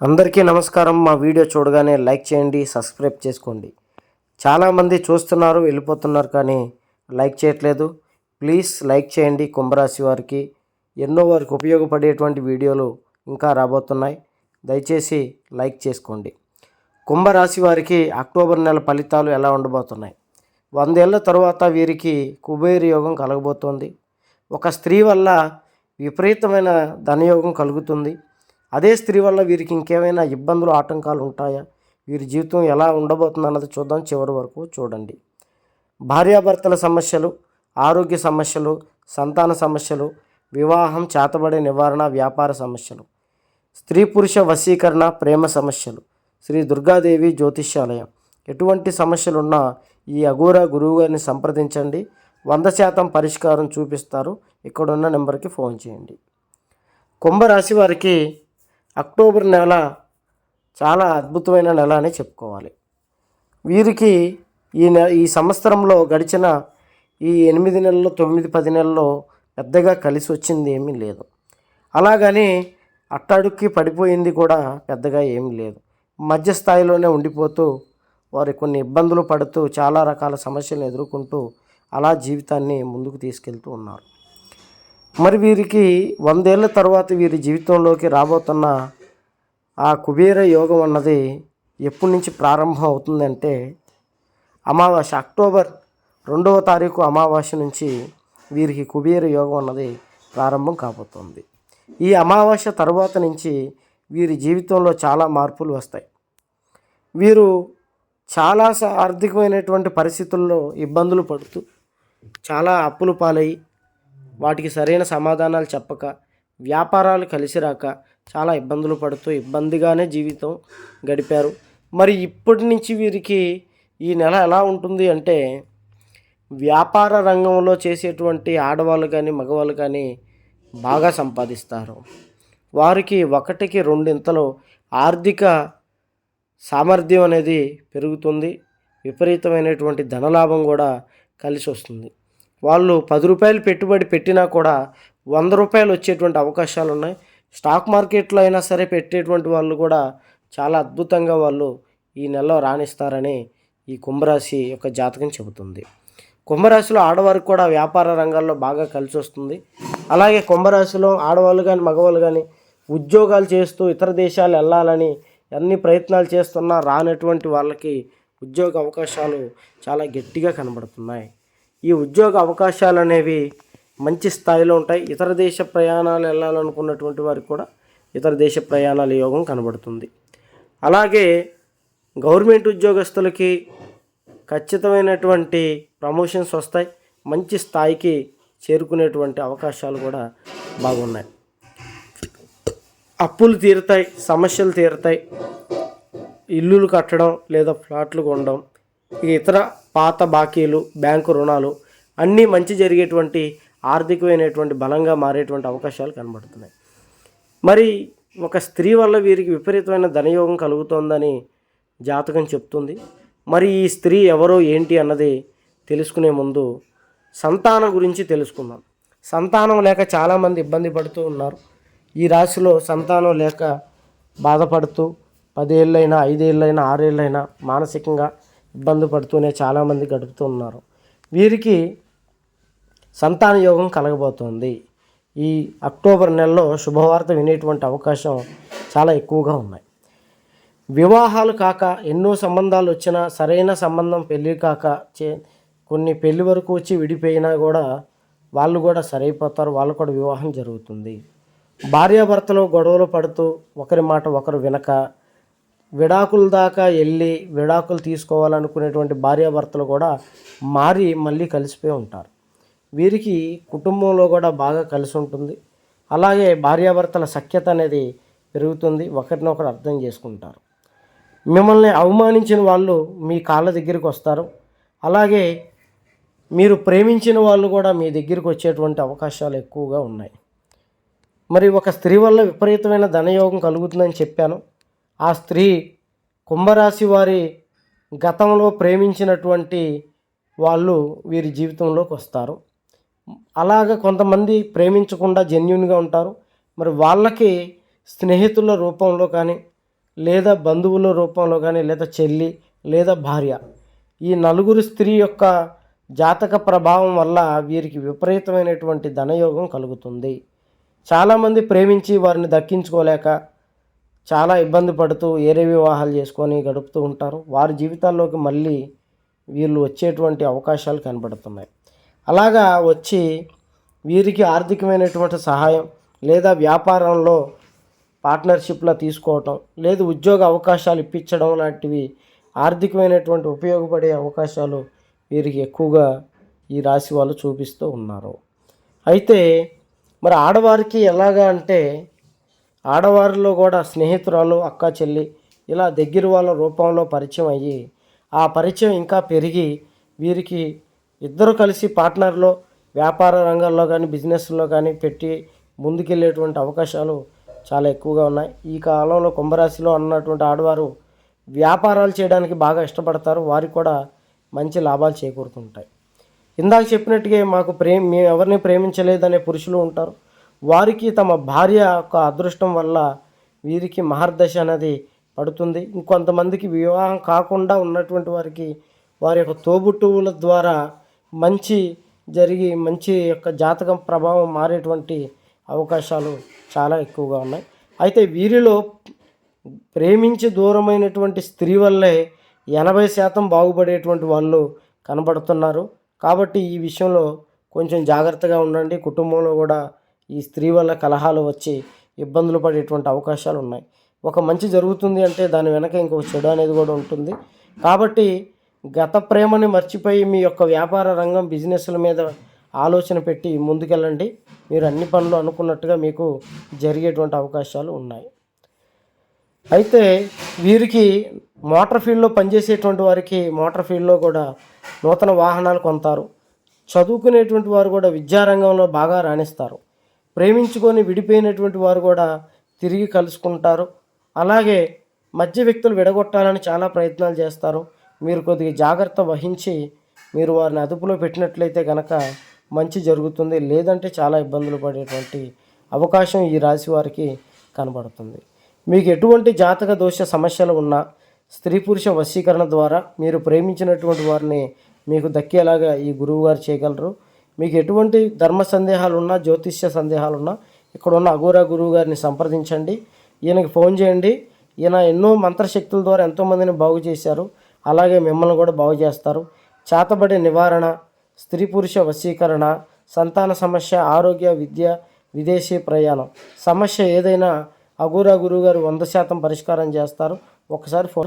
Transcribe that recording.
అందరికీ నమస్కారం. మా వీడియో చూడగానే లైక్ చేయండి సబ్స్క్రైబ్ చేసుకోండి. చాలామంది చూస్తున్నారు వెళ్ళిపోతున్నారు కానీ లైక్ చేయట్లేదు. ప్లీజ్ లైక్ చేయండి కుంభరాశి వారికి. ఎన్నో వారికి ఉపయోగపడేటువంటి వీడియోలు ఇంకా రాబోతున్నాయి. దయచేసి లైక్ చేసుకోండి. కుంభరాశి వారికి అక్టోబర్ నెల ఫలితాలు ఎలా ఉండబోతున్నాయి? వందేళ్ళ తరువాత వీరికి కుబేర యోగం కలగబోతోంది. ఒక స్త్రీ వల్ల విపరీతమైన ధనయోగం కలుగుతుంది. అదే స్త్రీ వల్ల వీరికి ఇంకేమైనా ఇబ్బందులు ఆటంకాలు ఉంటాయా? వీరి జీవితం ఎలా ఉండబోతుంది అన్నది చూద్దాం చివరి వరకు చూడండి. భార్యాభర్తల సమస్యలు ఆరోగ్య సమస్యలు సంతాన సమస్యలు వివాహం చేతబడే నివారణ వ్యాపార సమస్యలు స్త్రీ పురుష వశీకరణ ప్రేమ సమస్యలు శ్రీ దుర్గాదేవి జ్యోతిష్యాలయం. ఎటువంటి సమస్యలున్నా ఈ అఘోర గురువుగారిని సంప్రదించండి. వంద శాతం పరిష్కారం చూపిస్తారు. ఇక్కడున్న నెంబర్కి ఫోన్ చేయండి. కుంభరాశి వారికి అక్టోబర్ నెల చాలా అద్భుతమైన నెల అని చెప్పుకోవాలి. వీరికి ఈ నె ఈ సంవత్సరంలో గడిచిన ఈ ఎనిమిది నెలలు తొమ్మిది పది నెలల్లో పెద్దగా కలిసి వచ్చింది ఏమీ లేదు. అలాగని అట్టడుక్కి పడిపోయింది కూడా పెద్దగా ఏమీ లేదు. మధ్య స్థాయిలోనే ఉండిపోతూ వారు కొన్ని ఇబ్బందులు పడుతూ చాలా రకాల సమస్యలను ఎదుర్కొంటూ అలా జీవితాన్ని ముందుకు తీసుకెళ్తూ ఉన్నారు. మరి వీరికి వందేళ్ళ తర్వాత వీరి జీవితంలోకి రాబోతున్న ఆ కుబేర యోగం అన్నది ఎప్పటి నుంచి ప్రారంభం అవుతుందంటే అమావాస్య అక్టోబర్ రెండవ తారీఖు అమావాస్య నుంచి వీరికి కుబేర యోగం అన్నది ప్రారంభం కాబోతోంది. ఈ అమావాస్య తర్వాత నుంచి వీరి జీవితంలో చాలా మార్పులు వస్తాయి. వీరు చాలా ఆర్థికమైనటువంటి పరిస్థితుల్లో ఇబ్బందులు పడుతూ చాలా అప్పులు పాలయ్యి వాటికి సరైన సమాధానాలు చెప్పక వ్యాపారాలు కలిసి రాక చాలా ఇబ్బందులు పడుతూ ఇబ్బందిగానే జీవితం గడిపారు. మరి ఇప్పటి నుంచి వీరికి ఈ నెల ఎలా ఉంటుంది అంటే వ్యాపార రంగంలో చేసేటువంటి ఆడవాళ్ళు కానీ మగవాళ్ళు కానీ బాగా సంపాదిస్తారు. వారికి ఒకటికి రెండింతలు ఆర్థిక సామర్థ్యం అనేది పెరుగుతుంది. విపరీతమైనటువంటి ధనలాభం కూడా కలిసి వస్తుంది. వాళ్ళు పది రూపాయలు పెట్టుబడి పెట్టినా కూడా వంద రూపాయలు వచ్చేటువంటి అవకాశాలు ఉన్నాయి. స్టాక్ మార్కెట్లో అయినా సరే పెట్టేటువంటి వాళ్ళు కూడా చాలా అద్భుతంగా వాళ్ళు ఈ నెలలో రాణిస్తారని ఈ కుంభరాశి యొక్క జాతకం చెబుతుంది. కుంభరాశిలో ఆడవారికి కూడా వ్యాపార రంగాల్లో బాగా కలిసి వస్తుంది. అలాగే కుంభరాశిలో ఆడవాళ్ళు కానీ మగవాళ్ళు కానీ ఉద్యోగాలు చేస్తూ ఇతర దేశాలు వెళ్ళాలని అన్ని ప్రయత్నాలు చేస్తున్నా రానటువంటి వాళ్ళకి ఉద్యోగ అవకాశాలు చాలా గట్టిగా కనబడుతున్నాయి. ఈ ఉద్యోగ అవకాశాలు అనేవి మంచి స్థాయిలో ఉంటాయి. ఇతర దేశ ప్రయాణాలు వెళ్ళాలనుకున్నటువంటి వారికి కూడా ఇతర దేశ ప్రయాణాల యోగం కనబడుతుంది. అలాగే గవర్నమెంట్ ఉద్యోగస్తులకి ఖచ్చితమైనటువంటి ప్రమోషన్స్ వస్తాయి. మంచి స్థాయికి చేరుకునేటువంటి అవకాశాలు కూడా బాగున్నాయి. అప్పులు తీరుతాయి సమస్యలు తీరుతాయి. ఇల్లులు కట్టడం లేదా ఫ్లాట్లు కొనడం ఇతర పాత బాకీలు బ్యాంకు రుణాలు అన్నీ మంచి జరిగేటువంటి ఆర్థికమైనటువంటి బలంగా మారేటువంటి అవకాశాలు కనబడుతున్నాయి. మరి ఒక స్త్రీ వల్ల వీరికి విపరీతమైన ధనయోగం కలుగుతోందని జాతకం చెప్తుంది. మరి ఈ స్త్రీ ఎవరో ఏంటి అన్నది తెలుసుకునే ముందు సంతానం గురించి తెలుసుకుందాం. సంతానం లేక చాలామంది ఇబ్బంది పడుతూ ఉన్నారు. ఈ రాశిలో సంతానం లేక బాధపడుతూ పదేళ్ళైనా ఐదేళ్ళైనా ఆరేళ్ళైనా మానసికంగా ఇబ్బంది పడుతూనే చాలామంది గడుపుతూ ఉన్నారు వీరికి సంతాన యోగం కలగబోతోంది. ఈ అక్టోబర్ నెలలో శుభవార్త వినేటువంటి అవకాశం చాలా ఎక్కువగా ఉన్నాయి. వివాహాలు కాక ఎన్నో సంబంధాలు వచ్చినా సరైన సంబంధం పెళ్ళి కాక చే కొన్ని పెళ్ళి వరకు వచ్చి విడిపోయినా కూడా వాళ్ళు కూడా సరైపోతారు. వాళ్ళు కూడా వివాహం జరుగుతుంది. భార్యాభర్తలు గొడవలు పడుతూ ఒకరి మాట ఒకరు వినక విడాకుల దాకా వెళ్ళి విడాకులు తీసుకోవాలనుకునేటువంటి భార్యాభర్తలు కూడా మారి మళ్ళీ కలిసిపోయి ఉంటారు. వీరికి కుటుంబంలో కూడా బాగా కలిసి ఉంటుంది. అలాగే భార్యాభర్తల సఖ్యత అనేది పెరుగుతుంది. ఒకరినొకరు అర్థం చేసుకుంటారు. మిమ్మల్ని అవమానించిన వాళ్ళు మీ కాళ్ళ దగ్గరికి వస్తారు. అలాగే మీరు ప్రేమించిన వాళ్ళు కూడా మీ దగ్గరికి వచ్చేటువంటి అవకాశాలు ఎక్కువగా ఉన్నాయి. మరి ఒక స్త్రీ వల్ల విపరీతమైన ధనయోగం కలుగుతుందని చెప్పాను. ఆ స్త్రీ కుంభరాశి వారి గతంలో ప్రేమించినటువంటి వాళ్ళు వీరి జీవితంలోకి వస్తారు. అలాగ కొంతమంది ప్రేమించకుండా జెన్యున్గా ఉంటారు. మరి వాళ్ళకి స్నేహితుల రూపంలో కానీ లేదా బంధువుల రూపంలో కానీ లేదా చెల్లి లేదా భార్య ఈ నలుగురు స్త్రీ యొక్క జాతక ప్రభావం వల్ల వీరికి విపరీతమైనటువంటి ధనయోగం కలుగుతుంది. చాలామంది ప్రేమించి వారిని దక్కించుకోలేక చాలా ఇబ్బంది పడుతూ ఏరే వివాహాలు చేసుకొని గడుపుతూ ఉంటారు. వారి జీవితాల్లోకి మళ్ళీ వీళ్ళు వచ్చేటువంటి అవకాశాలు కనబడుతున్నాయి. అలాగా వచ్చి వీరికి ఆర్థికమైనటువంటి సహాయం లేదా వ్యాపారంలో పార్ట్నర్షిప్లా తీసుకోవటం లేదు ఉద్యోగ అవకాశాలు ఇప్పించడం లాంటివి ఆర్థికమైనటువంటి ఉపయోగపడే అవకాశాలు వీరికి ఎక్కువగా ఈ రాశి వాళ్ళు చూపిస్తూ ఉన్నారు. అయితే మరి ఆడవారికి ఎలాగా అంటే ఆడవారిలో కూడా స్నేహితురాలు అక్క చెల్లి ఇలా దగ్గర వాళ్ళ రూపంలో పరిచయం అయ్యి ఆ పరిచయం ఇంకా పెరిగి వీరికి ఇద్దరు కలిసి పార్ట్నర్లో వ్యాపార రంగాల్లో కానీ బిజినెస్లో కానీ పెట్టి ముందుకెళ్ళేటువంటి అవకాశాలు చాలా ఎక్కువగా ఉన్నాయి. ఈ కాలంలో కుంభరాశిలో అన్నటువంటి ఆడవారు వ్యాపారాలు చేయడానికి బాగా ఇష్టపడతారు. వారికి కూడా మంచి లాభాలు చేకూరుతుంటాయి. ఇందాక చెప్పినట్టుగా మాకు ప్రేమ మేము ఎవరిని ప్రేమించలేదనే పురుషులు ఉంటారు. వారికి తమ భార్య యొక్క అదృష్టం వల్ల వీరికి మహర్దశ అనేది పడుతుంది. ఇంకొంతమందికి వివాహం కాకుండా ఉన్నటువంటి వారికి వారి యొక్క తోబుట్టువుల ద్వారా మంచి జరిగి మంచి యొక్క జాతకం ప్రభావం మారేటువంటి అవకాశాలు చాలా ఎక్కువగా ఉన్నాయి. అయితే వీరిలో ప్రేమించి దూరమైనటువంటి స్త్రీ వల్లే ఎనభై శాతం బాగుపడేటువంటి వాళ్ళు కనబడుతున్నారు. కాబట్టి ఈ విషయంలో కొంచెం జాగ్రత్తగా ఉండండి. కుటుంబంలో కూడా ఈ స్త్రీ వల్ల కలహాలు వచ్చి ఇబ్బందులు పడేటువంటి అవకాశాలు ఉన్నాయి. ఒక మంచి జరుగుతుంది అంటే దాని వెనక ఇంకొక చెడు అనేది కూడా ఉంటుంది. కాబట్టి గత ప్రేమని మర్చిపోయి మీ యొక్క వ్యాపార రంగం బిజినెస్ల మీద ఆలోచన పెట్టి ముందుకెళ్ళండి. మీరు అన్ని పనులు అనుకున్నట్టుగా మీకు జరిగేటువంటి అవకాశాలు ఉన్నాయి. అయితే వీరికి మోటార్ ఫీల్డ్లో పనిచేసేటువంటి వారికి మోటార్ ఫీల్డ్లో కూడా నూతన వాహనాలు కొంటారు చదువుకునేటువంటి వారు కూడా విద్యారంగంలో బాగా రాణిస్తారు. ప్రేమించుకొని విడిపోయినటువంటి వారు కూడా తిరిగి కలుసుకుంటారు. అలాగే మధ్య వ్యక్తులు విడగొట్టాలని చాలా ప్రయత్నాలు చేస్తారు. మీరు కొద్దిగా జాగ్రత్త వహించి మీరు వారిని అదుపులో పెట్టినట్లయితే కనుక మంచి జరుగుతుంది. లేదంటే చాలా ఇబ్బందులు పడేటువంటి అవకాశం ఈ రాశి వారికి కనబడుతుంది. మీకు ఎటువంటి జాతక దోష సమస్యలు ఉన్నా స్త్రీ పురుష వశీకరణ ద్వారా మీరు ప్రేమించినటువంటి వారిని మీకు దక్కేలాగా ఈ గురువు గారు చేయగలరు. మీకు ఎటువంటి ధర్మ సందేహాలు ఉన్నా జ్యోతిష్య సందేహాలు ఉన్నా ఇక్కడ ఉన్న అఘోరా గురువు గారిని సంప్రదించండి. ఈయనకి ఫోన్ చేయండి. ఈయన ఎన్నో మంత్రశక్తుల ద్వారా ఎంతోమందిని బాగు చేశారు. అలాగే మిమ్మల్ని కూడా బాగు చేస్తారు. చేతబడి నివారణ స్త్రీ పురుష వశీకరణ సంతాన సమస్య ఆరోగ్య విద్య విదేశీ ప్రయాణం. సమస్య ఏదైనా అఘోరా గురువు గారు వంద శాతం పరిష్కారం చేస్తారు. ఒకసారి ఫోన్